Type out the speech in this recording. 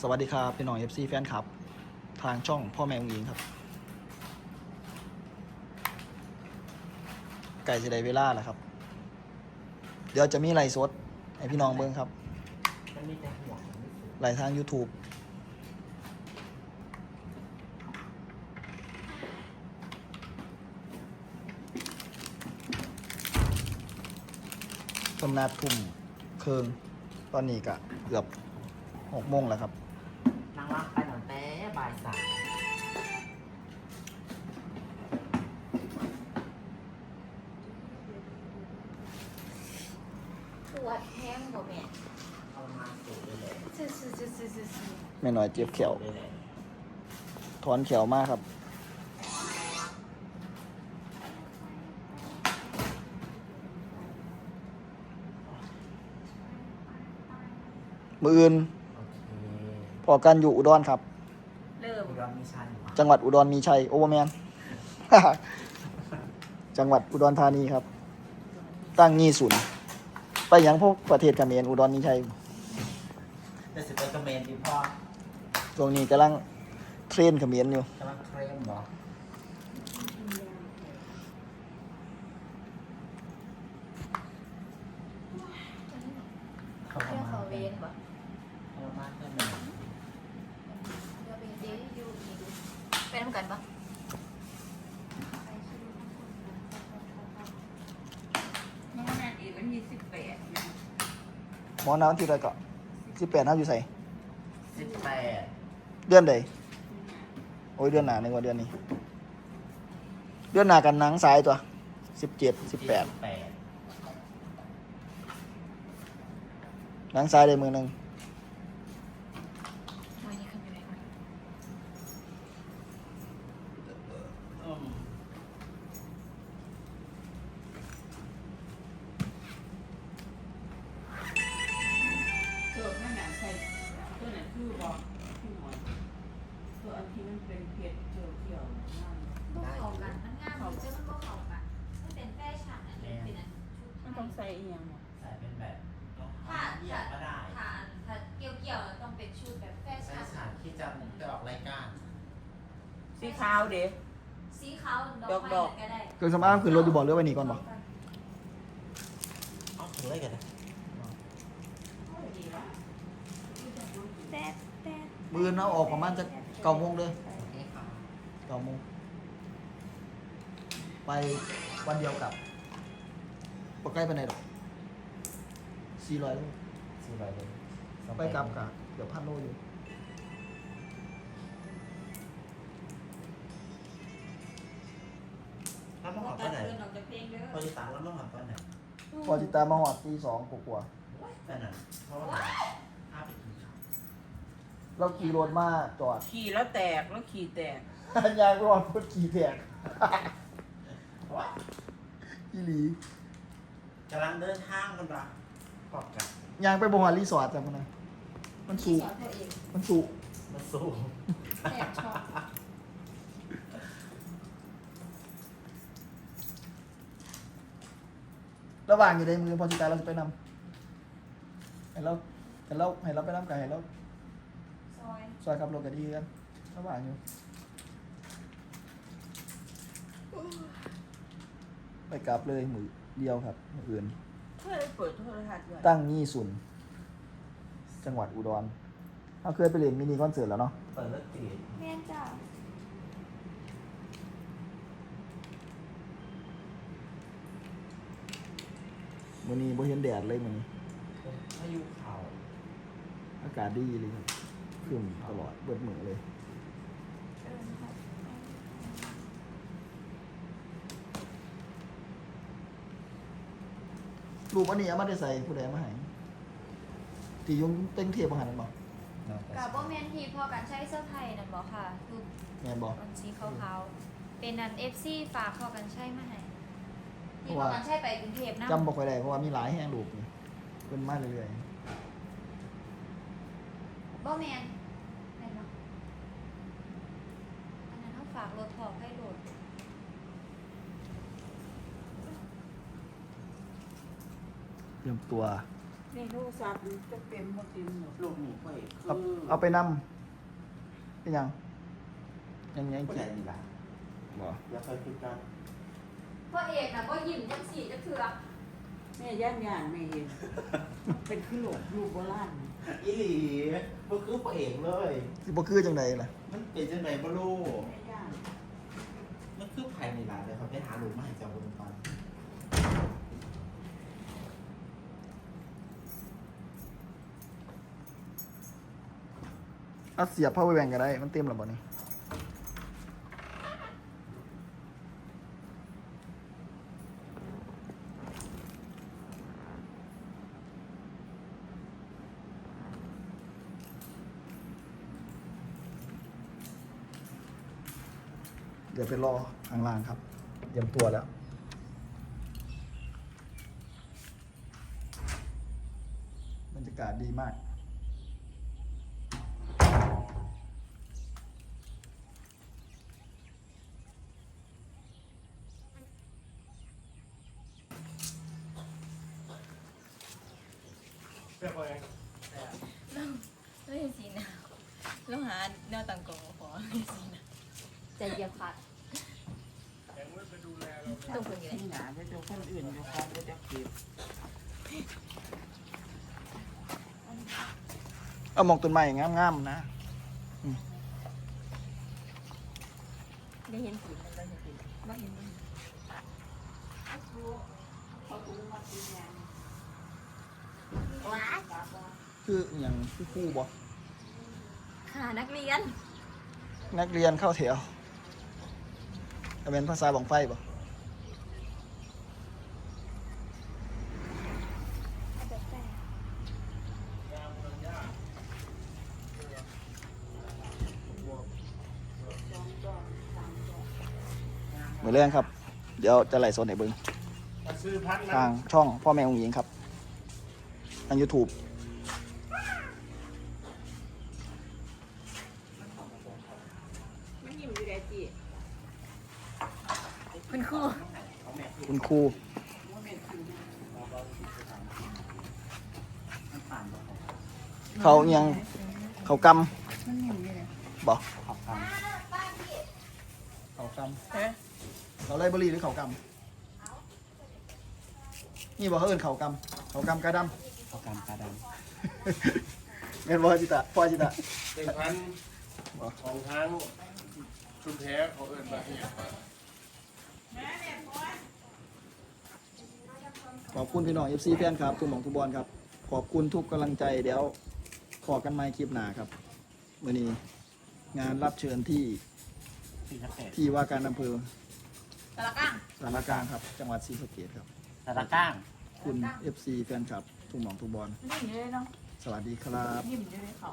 สวัสดีครับพี่น้อง FC แฟนคลับ ทางช่องพ่อแม่องหญิงครับ ไก่จะได้เวลาแหล้วครับ เดี๋ยวจะมีไลฟ์สดให้พี่น้องเบิ่งครับไลฟ์ทาง YouTube ตำนาดทุ่มเคืองตอนนี้ก็เกือบหกโมงแล้วครับ นางรักไปตั้งแต่บ่าย สามปวดแห้งบ่แม่เอามาสูดเลยแหละซื่อซื่อซื่อซื่อซื่อซื่อแม่น้อยเจ็บเขียวเลยแหละถอนเขียวมากครับ มืออื่นโอเค พอกันอยู่อุดรครับเริ่มอุดรมีชันจังหวัดอุดรมีชัยโอเวอร์แมน จังหวัดอุดรธานีครับ ตั้งงีศูนย์ไปยังพวกประเทศเขมรอุดรมีชัยแต่สิบไปกระเมนดีพ่อตรงนี้กำลังเทรนเขมรอยู่กำลังเคลมเหรอเขาเที่ยวทำเขามาเวนบ่เขามาแค่ไหน เที่ยวเวนเดย์อยู่นี่ดู ไปน้ำกันปะน้องนันอีกวันที่สิบแปดนะหมอน้ำที่ไรก็สิบแปดน้ำอยู่ใส่สิบแปดเดือนใดโอ้ยเดือนหนาหนึ่งกว่าเดือนนี้ เดือนหนากันหนังสายตัวสิบเจ็ดสิบแปดแปดหนังสายได้มือหนึ่ง ขาวเด้สีขาวดอกไม้ดอกๆก็ได้เครื่องสำอางขึ้นรถอยู่บอกเรือไว้นี่ก่อนบอกเอาถึงเลยกันนะแต๊ดแต๊ดมือเอาออกประมาณจะเก้าโมงเลยโอเคค่ะเก้าโมงไปวันเดียวกลับปใกล้ไปไหนหรอกสี่ร้อยซื้อไปเลยไปกลับกับเดี๋ยวพันโลอยู่ มาหอดตัก้อดนไหนเดินออกจากเพลงเด้อพอจะตังแล้วมาหอดก้อนไหนพอจิตามมาหอดตีสองกว่าแต่นั่นเพราะว่าภาพเป็นขาวๆเราขี่รถมาจอด ขี่แล้วแตกแล้วขี่แตกยางรอดพุทขี่แทกอีหลีกำลังเดินทางกันปะขอบกันยางไปบงหารีสอร์ทจ้ะมันนะมันสูที่งสอนตัวเองมันสูงมาสู้แอบชอบ ระหว่างอยู่ในมือพอจิตาเราจะไปนำให้เราให้เราให้เราไปนำกันให้เราซอยซอยขับรถกันดีกันระหว่างอยู่ไปกลับเลยมือเดียวครับมืออื่นเพื่อได้เปิดโทรทัศน์ด้วยตั้งยี่สุน จังหวัดอุดรเราเคยไปเล่นมินิคอนเสิร์ตแล้วเนาะ เปิดเลิกตี แม่นจ้า มือนี้บ่เห็นแดดเลยมือนี้พายุเข่าอากาศดีเลยครับครึ้มตลอดเบิดมือเลยรูปอันนี้เอามาได้ใส่ผู้ใดเอามาให้ที่ยุงเต็งเทียบอาหารนั่นบ่กับบ่แม่นที่พอกันใช้เสื้อไทยนั่นบ่ค่ะรูปแม่นบ่มันสีขาวๆเป็นอัน FC ฝากพอกันใช้มาให้ที่ เพพราะอว่ากันใช้ไปกรุงเทพนะจำบ่ค่อยได้เพราะว่ามีหลายแห้งรูปนี่เพิ่นมาเรื่อยบ่แม่นแม่นบ่อันนั้นเฮาฝากรถถอกให้โหลดๆเตรียมตัว นี่โทรศัพท์มันจะเต็มหมดเต็มหมดลูกหมูไปครับคือเอาไปนำเป็นหยังยังไงผู้กิใหญ่นนี่ล่ะบ่อย่าเคยคิดกัน พ่อเอกน่ะก็ยิ้มจังสี่จะเถื่อแม่ย่านย่านไม่เห็นเป็นขึ้นหลบลูกโบราณอีหลีมันคือพระเอกเลย สิบ่คือจังไดล่ะมันเป็นจังไดบ่รู้แม่ย่านมันคือภายในร้านเลยเขาไปหาลูกมาให้เจ้าบนก่อนเอาเสียบ power bank ก็ได้ มันเต็มแล้วบ่นี่ เดี๋ยวไปรอข้างล่างครับเตรียมตัวแล้ว บรรยากาศดีมากไม่เห็นสีหนาวแล้วหาแนวต่างกองขอไม่สีหนาว ใจเย็นพัดต้องคนอยู่ไหนที่หนาจะเจ้าคนอื่นเจ้าของก็จะเก็บเอาหมองต้นไม้งามๆนะได้เห็นสีมันได้เห็นสีว่าเห็นมันเขาตุ้งมาตีแงนว้าคืออหย่างคือคู่บ่ค่ะนักเรียน นักเรียนเข้าแถว จะเป็นภาษาบังไฟบ่เหมือนเรื่องครับ เดี๋ยวจะไหล่สดให้เบิ่งซื้อพัดทางช่องพ่อแม่องหญิงครับทาง YouTube มันยิ้มอยู่ได้จี คุณครูคุณครูว่าเป็นคือนะมันผ่านบ่ครับเขาอิหยังเขากมันยิ้มอยู่เลยำบ่ขอบคุณเขากฮะำเขาไลบรีหรือเขากำนี่บ่เขาเอิ้นเขากำเขากำกระดขอบคุณตาดำำแม่นบ่จิตะพ่อจิตะเป็นพันธุ์ของทางชุมแพ้เขาเอิ้นมาเหีย ขอบคุณพี่น้อง FC แฟนครับทุกหมองทุกบอลครับ ขอบคุณทุกกำลังใจเดี๋ยวขอกันใหม่คลิปหน้าครับมื้อนี้งานรับเชิญที่สี่สิบแปดที่ว่าการอำเภอตะละก้างสารกลางครับ จังหวัดศรีสะเกษครับตาตาก้าง คุณ FC แฟนคลับทุกหมองทุกบอล ยิ้มอยู่เลยเนาะสวัสดีครับ ยิ้มอยู่เลยเขา